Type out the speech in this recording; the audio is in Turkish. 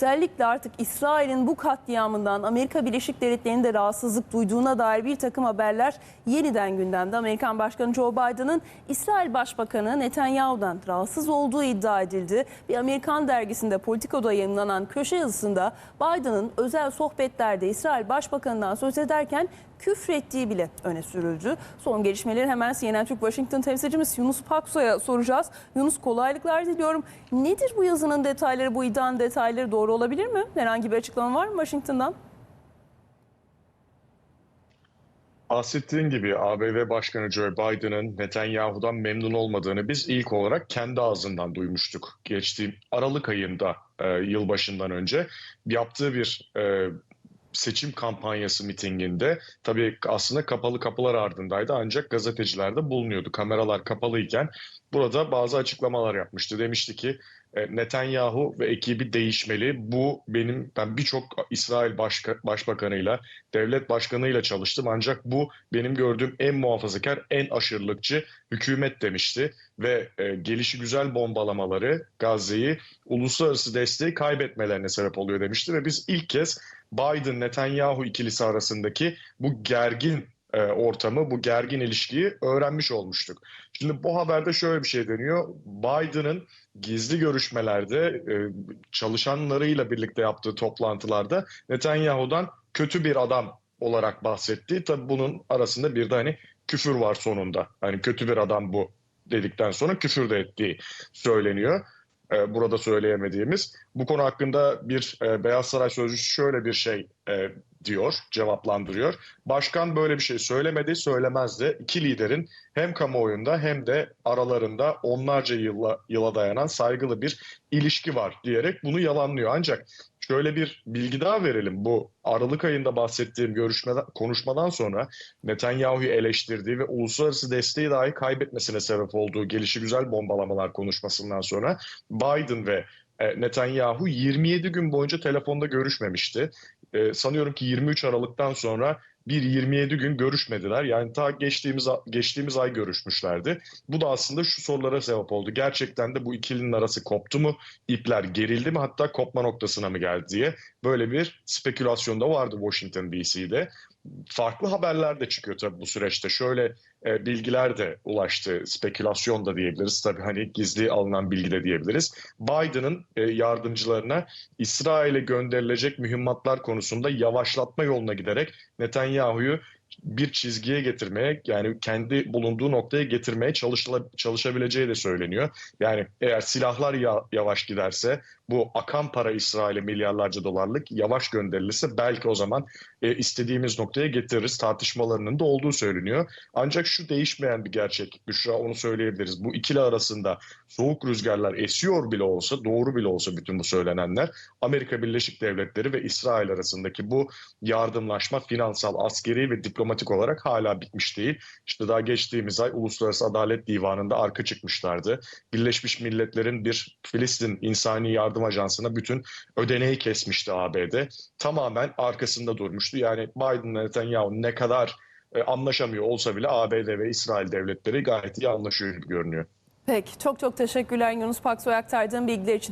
Özellikle artık İsrail'in bu katliamından Amerika Birleşik Devletleri'nin de rahatsızlık duyduğuna dair bir takım haberler yeniden gündemde. Amerikan Başkanı Joe Biden'ın İsrail Başbakanı Netanyahu'dan rahatsız olduğu iddia edildi. Bir Amerikan dergisinde Politico'da yayınlanan köşe yazısında Biden'ın özel sohbetlerde İsrail Başbakanı'ndan söz ederken küfrettiği bile öne sürüldü. Son gelişmeleri hemen CNN Türk Washington temsilcimiz Yunus Pakso'ya soracağız. Yunus kolaylıklar diliyorum. Nedir bu yazının detayları, bu iddianın detayları doğru olabilir mi? Herhangi bir açıklama var mı Washington'dan? Bahsettiğin gibi ABD Başkanı Joe Biden'ın Netanyahu'dan memnun olmadığını biz ilk olarak kendi ağzından duymuştuk. Geçtiğim Aralık ayında e, yılbaşından önce yaptığı bir e, seçim kampanyası mitinginde tabii aslında kapalı kapılar ardındaydı ancak gazeteciler de bulunuyordu. Kameralar kapalıyken burada bazı açıklamalar yapmıştı. Demişti ki e, Netanyahu ve ekibi değişmeli. Bu benim ben birçok İsrail başka, başbakanıyla, devlet başkanıyla çalıştım ancak bu benim gördüğüm en muhafazakar, en aşırılıkçı hükümet demişti ve e, gelişi güzel bombalamaları Gazze'yi uluslararası desteği kaybetmelerine sebep oluyor demişti ve biz ilk kez Biden Netanyahu ikilisi arasındaki bu gergin e, ortamı, bu gergin ilişkiyi öğrenmiş olmuştuk. Şimdi bu haberde şöyle bir şey deniyor. Biden'ın gizli görüşmelerde e, çalışanlarıyla birlikte yaptığı toplantılarda Netanyahu'dan kötü bir adam olarak bahsettiği tabii bunun arasında bir de hani küfür var sonunda. Hani kötü bir adam bu dedikten sonra küfür de ettiği söyleniyor. E, burada söyleyemediğimiz. Bu konu hakkında bir e, Beyaz Saray sözcüsü şöyle bir şey e, diyor, cevaplandırıyor. Başkan böyle bir şey söylemedi, söylemez de iki liderin hem kamuoyunda hem de aralarında onlarca yıla, yıla dayanan saygılı bir ilişki var diyerek bunu yalanlıyor. Ancak şöyle bir bilgi daha verelim. Bu Aralık ayında bahsettiğim görüşmeden, konuşmadan sonra Netanyahu'yu eleştirdiği ve uluslararası desteği dahi kaybetmesine sebep olduğu gelişi güzel bombalamalar konuşmasından sonra Biden ve e, Netanyahu 27 gün boyunca telefonda görüşmemişti. E, sanıyorum ki 23 Aralık'tan sonra bir 27 gün görüşmediler. Yani ta geçtiğimiz geçtiğimiz ay görüşmüşlerdi. Bu da aslında şu sorulara sebep oldu. Gerçekten de bu ikilinin arası koptu mu? İpler gerildi mi? Hatta kopma noktasına mı geldi diye böyle bir spekülasyon da vardı Washington DC'de. Farklı haberler de çıkıyor tabii bu süreçte. Şöyle e, bilgiler de ulaştı. Spekülasyon da diyebiliriz. Tabii hani gizli alınan bilgi de diyebiliriz. Biden'ın e, yardımcılarına İsrail'e gönderilecek mühimmatlar konusunda yavaşlatma yoluna giderek Netanyahu'yu bir çizgiye getirmeye yani kendi bulunduğu noktaya getirmeye çalışıla, çalışabileceği de söyleniyor. Yani eğer silahlar ya, yavaş giderse bu akan para İsrail'e milyarlarca dolarlık yavaş gönderilirse belki o zaman e, istediğimiz noktaya getiririz tartışmalarının da olduğu söyleniyor. Ancak şu değişmeyen bir gerçek Büşra onu söyleyebiliriz. Bu ikili arasında soğuk rüzgarlar esiyor bile olsa doğru bile olsa bütün bu söylenenler Amerika Birleşik Devletleri ve İsrail arasındaki bu yardımlaşma finansal, askeri ve diplomatik olarak hala bitmiş değil. İşte daha geçtiğimiz ay Uluslararası Adalet Divanı'nda arka çıkmışlardı. Birleşmiş Milletler'in bir Filistin İnsani Yardım Ajansı'na bütün ödeneği kesmişti ABD. Tamamen arkasında durmuştu. Yani Biden ve Netanyahu ne kadar e, anlaşamıyor olsa bile ABD ve İsrail devletleri gayet iyi anlaşıyor gibi görünüyor. Peki çok çok teşekkürler Yunus Paksoy aktardığın bilgiler için.